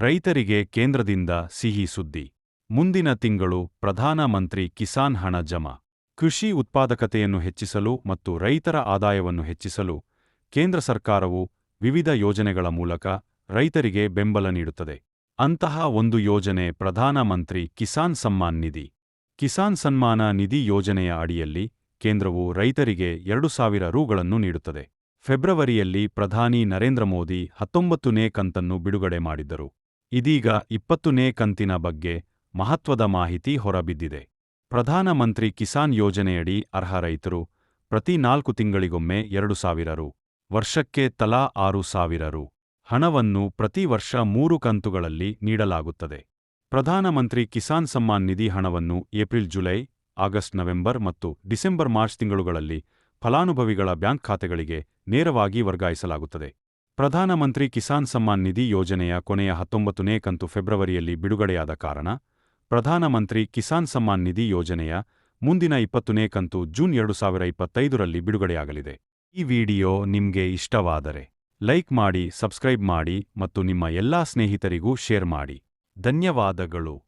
ರೈತರಿಗೆ ಕೇಂದ್ರದಿಂದ ಸಿಹಿ ಸುದ್ದಿ. ಮುಂದಿನ ತಿಂಗಳು ಪ್ರಧಾನ ಮಂತ್ರಿ ಕಿಸಾನ್ ಹಣ ಜಮಾ. ಕೃಷಿ ಉತ್ಪಾದಕತೆಯನ್ನು ಹೆಚ್ಚಿಸಲು ಮತ್ತು ರೈತರ ಆದಾಯವನ್ನು ಹೆಚ್ಚಿಸಲು ಕೇಂದ್ರ ಸರ್ಕಾರವು ವಿವಿಧ ಯೋಜನೆಗಳ ಮೂಲಕ ರೈತರಿಗೆ ಬೆಂಬಲ ನೀಡುತ್ತದೆ. ಅಂತಹ ಒಂದು ಯೋಜನೆ ಪ್ರಧಾನಮಂತ್ರಿ ಕಿಸಾನ್ ಸಮ್ಮಾನ್ ನಿಧಿ. ಕಿಸಾನ್ ಸನ್ಮಾನ ನಿಧಿ ಯೋಜನೆಯ ಅಡಿಯಲ್ಲಿ ಕೇಂದ್ರವು ರೈತರಿಗೆ ಎರಡು ಸಾವಿರ ರೂಗಳನ್ನು ನೀಡುತ್ತದೆ. ಫೆಬ್ರವರಿಯಲ್ಲಿ ಪ್ರಧಾನಿ ನರೇಂದ್ರ ಮೋದಿ ಹತ್ತೊಂಬತ್ತನೇ ಕಂತನ್ನು ಬಿಡುಗಡೆ ಮಾಡಿದ್ದರು. ಇದೀಗ ಇಪ್ಪತ್ತನೇ ಕಂತಿನ ಬಗ್ಗೆ ಮಹತ್ವದ ಮಾಹಿತಿ ಹೊರಬಿದ್ದಿದೆ. ಪ್ರಧಾನಮಂತ್ರಿ ಕಿಸಾನ್ ಯೋಜನೆಯಡಿ ಅರ್ಹ ರೈತರು ಪ್ರತಿ ನಾಲ್ಕು ತಿಂಗಳಿಗೊಮ್ಮೆ ಎರಡು ಸಾವಿರ ರು, ವರ್ಷಕ್ಕೆ ತಲಾ ಆರು ಸಾವಿರ ರು ಹಣವನ್ನು ಪ್ರತಿ ವರ್ಷ ಮೂರು ಕಂತುಗಳಲ್ಲಿ ನೀಡಲಾಗುತ್ತದೆ. ಪ್ರಧಾನಮಂತ್ರಿ ಕಿಸಾನ್ ಸಮ್ಮಾನ್ ನಿಧಿ ಹಣವನ್ನು ಏಪ್ರಿಲ್, ಜುಲೈ, ಆಗಸ್ಟ್, ನವೆಂಬರ್ ಮತ್ತು ಡಿಸೆಂಬರ್, ಮಾರ್ಚ್ ತಿಂಗಳುಗಳಲ್ಲಿ ಫಲಾನುಭವಿಗಳ ಬ್ಯಾಂಕ್ ಖಾತೆಗಳಿಗೆ ನೇರವಾಗಿ ವರ್ಗಾಯಿಸಲಾಗುತ್ತದೆ. ಪ್ರಧಾನಮಂತ್ರಿ ಕಿಸಾನ್ ಸಮ್ಮಾನ್ ನಿಧಿ ಯೋಜನೆಯ ಕೊನೆಯ ಹತ್ತೊಂಬತ್ತನೇ ಕಂತು ಫೆಬ್ರವರಿಯಲ್ಲಿ ಬಿಡುಗಡೆಯಾದ ಕಾರಣ ಪ್ರಧಾನಮಂತ್ರಿ ಕಿಸಾನ್ ಸಮ್ಮಾನ್ ನಿಧಿ ಯೋಜನೆಯ ಮುಂದಿನ ಇಪ್ಪತ್ತನೇ ಕಂತು ಜೂನ್ ಎರಡು ಸಾವಿರ ಇಪ್ಪತ್ತೈದರಲ್ಲಿ ಬಿಡುಗಡೆಯಾಗಲಿದೆ. ಈ ವಿಡಿಯೋ ನಿಮ್ಗೆ ಇಷ್ಟವಾದರೆ ಲೈಕ್ ಮಾಡಿ, ಸಬ್ಸ್ಕ್ರೈಬ್ ಮಾಡಿ ಮತ್ತು ನಿಮ್ಮ ಎಲ್ಲಾ ಸ್ನೇಹಿತರಿಗೂ ಶೇರ್ ಮಾಡಿ. ಧನ್ಯವಾದಗಳು.